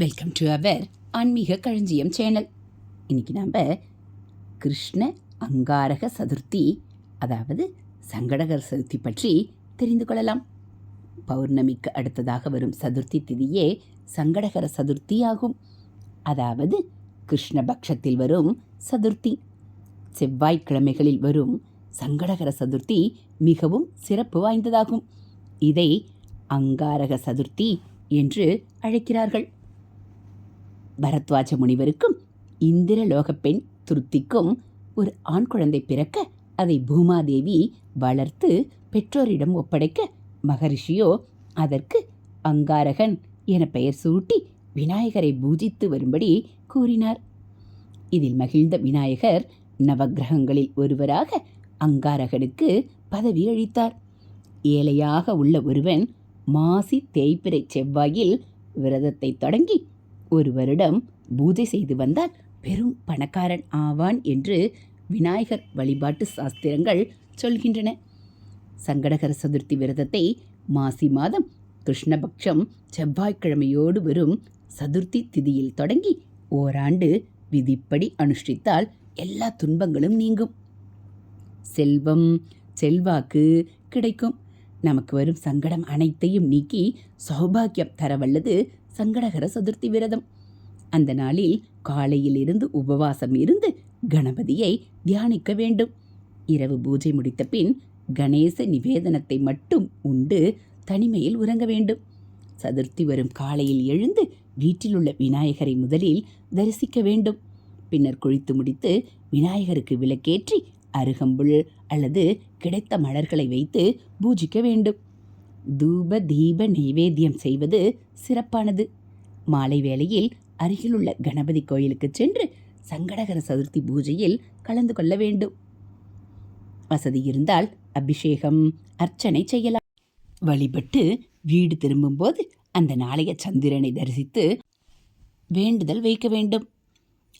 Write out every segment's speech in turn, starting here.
Welcome to our ஆன்மீக களஞ்சியம் channel. இன்னைக்கு நாம் கிருஷ்ண அங்காரக சதுர்த்தி அதாவது சங்கடகர் சதுர்த்தி பற்றி தெரிந்து கொள்ளலாம். பௌர்ணமிக்கு அடுத்ததாக வரும் சதுர்த்தி திதியே சங்கடகர சதுர்த்தி ஆகும். அதாவது கிருஷ்ணபக்ஷத்தில் வரும் சதுர்த்தி. செவ்வாய்க்கிழமைகளில் வரும் சங்கடகர சதுர்த்தி மிகவும் சிறப்பு வாய்ந்ததாகும். இதை அங்காரக சதுர்த்தி என்று அழைக்கிறார்கள். பரத்வாஜ முனிவருக்கும் இந்திரலோக பெண் துருத்திக்கும் ஒரு ஆண் குழந்தை பிறக்க அதை பூமாதேவி வளர்த்து பெற்றோரிடம் ஒப்படைக்க மகரிஷியோ அதற்கு அங்காரகன் என பெயர் சூட்டி விநாயகரை பூஜித்து வரும்படி கூறினார். இதில் மகிழ்ந்த விநாயகர் நவக்கிரகங்களில் ஒருவராக அங்காரகனுக்கு பதவி அளித்தார். ஏழையாக உள்ள ஒருவன் மாசி தேய்பிறை செவ்வாயில் விரதத்தை தொடங்கி ஒரு வருடம் பூஜை செய்து வந்தால் பெரும் பணக்காரன் ஆவான் என்று விநாயகர் வழிபாட்டு சாஸ்திரங்கள் சொல்கின்றன. சங்கடகர சதுர்த்தி விரதத்தை மாசி மாதம் கிருஷ்ணபக்ஷம் செவ்வாய்க்கிழமையோடு வரும் சதுர்த்தி திதியில் தொடங்கி ஓராண்டு விதிப்படி அனுஷ்டித்தால் எல்லா துன்பங்களும் நீங்கும். செல்வம் செல்வாக்கு கிடைக்கும். நமக்கு வரும் சங்கடம் அனைத்தையும் நீக்கி சௌபாகியம் தரவல்லது சங்கடகர சதுர்த்தி விரதம். அந்த நாளில் காலையிலிருந்து உபவாசம் இருந்து கணபதியை தியானிக்க வேண்டும். இரவு பூஜை முடித்த பின் கணேச நிவேதனத்தை மட்டும் உண்டு தனிமையில் உறங்க வேண்டும். சதுர்த்தி வரும் காலையில் எழுந்து வீட்டிலுள்ள விநாயகரை முதலில் தரிசிக்க வேண்டும். பின்னர் குளித்து முடித்து விநாயகருக்கு விளக்கேற்றி அருகம்புல் அல்லது கிடைத்த மலர்களை வைத்து பூஜிக்க வேண்டும். தூப தீப நைவேத்தியம் செய்வது சிறப்பானது. மாலை வேளையில் அருகிலுள்ள கணபதி கோயிலுக்கு சென்று சங்கடகர சதுர்த்தி பூஜையில் கலந்து கொள்ள வேண்டும். வசதி இருந்தால் அபிஷேகம் அர்ச்சனை செய்யலாம். வழிபட்டு வீடு திரும்பும்போது அந்த நாளைய சந்திரனை தரிசித்து வேண்டுதல் வைக்க வேண்டும்.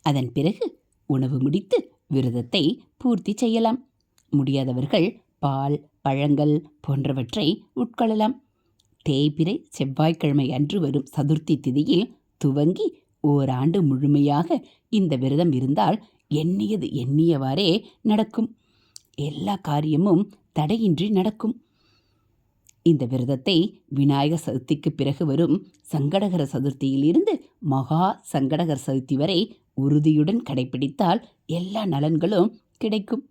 அதன் பிறகு உணவு முடித்து விரதத்தை பூர்த்தி செய்யலாம். முடியாதவர்கள் பால் பழங்கள் போன்றவற்றை உட்கொள்ளலாம். தேய்பிறை செவ்வாய்க்கிழமை அன்று வரும் சதுர்த்தி திதியில் துவங்கி ஓராண்டு முழுமையாக இந்த விரதம் இருந்தால் எண்ணியது எண்ணியவாறே நடக்கும். எல்லா காரியமும் தடையின்றி நடக்கும். இந்த விரதத்தை விநாயகர் சதுர்த்திக்கு பிறகு வரும் சங்கடகர சதுர்த்தியிலிருந்து மகா சங்கடகர சதுர்த்தி வரை உறுதியுடன் கடைபிடித்தால் எல்லா நலன்களும் கிடைக்கும்.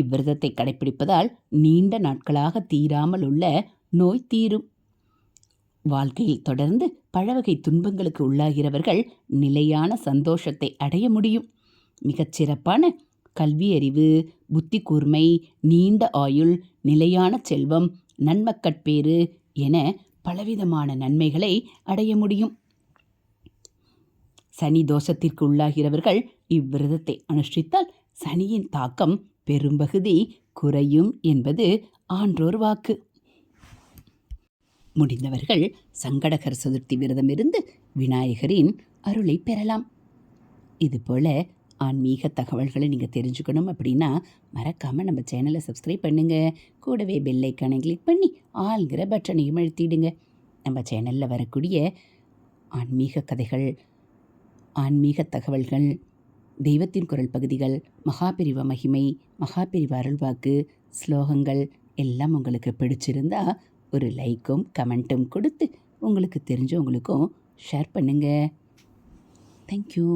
இவ்விரதத்தை கடைபிடிப்பதால் நீண்ட நாட்களாக தீராமல் உள்ள நோய் தீரும். வாழ்க்கையில் தொடர்ந்து பழவகை துன்பங்களுக்கு உள்ளாகிறவர்கள் நிலையான சந்தோஷத்தை அடைய முடியும். மிகச்சிறப்பான கல்வி அறிவு புத்தி கூர்மை நீண்ட ஆயுள் நிலையான செல்வம் நன்மக்கட்பேறு என பலவிதமான நன்மைகளை அடைய முடியும். சனி தோஷத்திற்கு உள்ளாகிறவர்கள் இவ்விரதத்தை அனுஷ்டித்தால் சனியின் தாக்கம் பெரும்பகுதி குறையும் என்பது ஆன்றோர் வாக்கு. முடிந்தவர்கள் சங்கடகர் சதுர்த்தி விரதமிருந்து விநாயகரின் அருளை பெறலாம். இதுபோல் ஆன்மீக தகவல்களை நீங்கள் தெரிஞ்சுக்கணும் அப்படின்னா மறக்காமல் நம்ம சேனலை சப்ஸ்கிரைப் பண்ணுங்கள் கூடவே பெல்லைக்கானை கிளிக் பண்ணி ஆள்கிற பட்டனையும் அழுத்திடுங்க. நம்ம சேனலில் வரக்கூடிய ஆன்மீக கதைகள் ஆன்மீக தகவல்கள் தெய்வத்தின் குரல் பகுதிகள் மகாபிரிவ மகிமை மகாபிரிவ அருள்வாக்கு ஸ்லோகங்கள் எல்லாம் உங்களுக்கு பிடிச்சிருந்தா ஒரு லைக்கும் கமெண்ட்டும் கொடுத்து உங்களுக்கு தெரிஞ்சவங்களுக்கும் ஷேர் பண்ணுங்கள் தேங்க்யூ